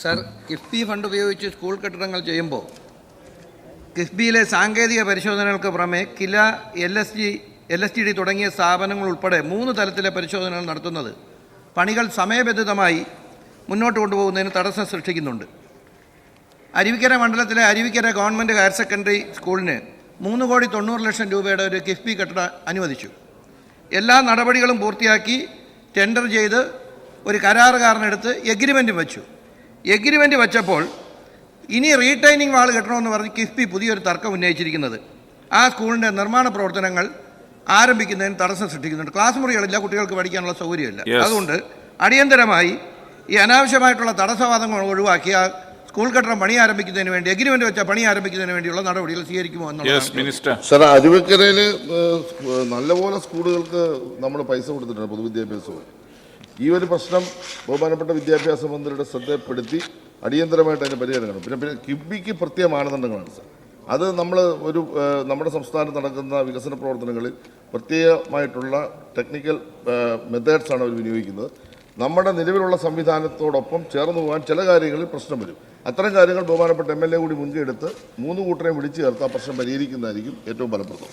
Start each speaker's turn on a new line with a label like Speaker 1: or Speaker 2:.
Speaker 1: Sir KIIFB fund ഉപയോഗിച്ച് school കെട്ടിടങ്ങൾ ചെയ്യുമ്പോൾ കിഫ്ബിയിലെ സാങ്കേതിക പരിശോധനകൾക്ക് പുറമെ KILA L S G L S T D തുടങ്ങിയ സ്ഥാപനങ്ങൾ ഉൾപ്പെടെ മൂന്ന് തലത്തിലെ പരിശോധനകൾ നടത്തുന്നത് പണികൾ സമയബന്ധിതമായി മുന്നോട്ട് കൊണ്ടുപോകുന്നതിന് തടസ്സം സൃഷ്ടിക്കുന്നുണ്ട്. അരുവിക്കര മണ്ഡലത്തിലെ അരുവിക്കര ഗവൺമെന്റ് ഹയർ സെക്കൻഡറി സ്കൂളിന് മൂന്ന് കോടി തൊണ്ണൂറ് ലക്ഷം രൂപയുടെ ഒരു കിഫ്ബി കെട്ടിട അനുവദിച്ചു. എല്ലാ നടപടികളും പൂർത്തിയാക്കി ടെൻഡർ ചെയ്ത് ഒരു കരാറുകാരനെടുത്ത് എഗ്രിമെന്റും വെച്ചു. എഗ്രിമെന്റ് വച്ചപ്പോൾ ഇനി റീടൈനിങ് വാൾ കെട്ടണമെന്ന് പറഞ്ഞ് കിഫ്ബി പുതിയൊരു തർക്കം ഉന്നയിച്ചിരിക്കുന്നത്. ആ സ്കൂളിന്റെ നിർമ്മാണ പ്രവർത്തനങ്ങൾ ആരംഭിക്കുന്നതിന് തടസ്സം സൃഷ്ടിക്കുന്നുണ്ട്. ക്ലാസ് മുറികളില്ല കുട്ടികൾക്ക് പഠിക്കാനുള്ള സൗകര്യമില്ല. അതുകൊണ്ട് അടിയന്തരമായി ഈ അനാവശ്യമായിട്ടുള്ള തടസ്സവാദങ്ങൾ ഒഴിവാക്കി ആ സ്കൂൾ കെട്ടിടം പണി ആരംഭിക്കുന്നതിന് വേണ്ടി എഗ്രിമെന്റ് വെച്ച പണി ആരംഭിക്കുന്നതിന് വേണ്ടിയുള്ള നടപടികൾ സ്വീകരിക്കുമോ
Speaker 2: എന്നുള്ളത്
Speaker 1: അരുവിക്കരയിൽ
Speaker 2: മിനിസ്റ്റർ
Speaker 3: സാർ അരുവിക്കരയിൽ നല്ലപോലെ സ്കൂളുകൾക്ക് നമ്മൾ പൈസ കൊടുത്തിട്ടുണ്ട് പൊതുവിദ്യാഭ്യാസവും ഈ ഒരു പ്രശ്നം ബഹുമാനപ്പെട്ട വിദ്യാഭ്യാസ മന്ത്രിയുടെ ശ്രദ്ധപ്പെടുത്തി അടിയന്തരമായിട്ട് അതിന് പരിഹാരം കാണും പിന്നെ പിന്നെ കിബിക്ക് പ്രത്യേക മാനദണ്ഡങ്ങളാണ് സാർ. അത് നമ്മൾ ഒരു നമ്മുടെ സംസ്ഥാനത്ത് നടക്കുന്ന വികസന പ്രവർത്തനങ്ങളിൽ പ്രത്യേകമായിട്ടുള്ള ടെക്നിക്കൽ മെത്തേഡ്സാണ് അവർ വിനിയോഗിക്കുന്നത്. നമ്മുടെ നിലവിലുള്ള സംവിധാനത്തോടൊപ്പം ചേർന്ന് പോകാൻ ചില കാര്യങ്ങളിൽ പ്രശ്നം വരും. അത്തരം കാര്യങ്ങൾ ബഹുമാനപ്പെട്ട എം എൽ എ കൂടി മുൻകൈ എടുത്ത് മൂന്ന് കൂട്ടരെയും വിളിച്ചു ചേർത്ത് ആ പ്രശ്നം പരിഹരിക്കുന്നതായിരിക്കും ഏറ്റവും ഫലപ്രദം.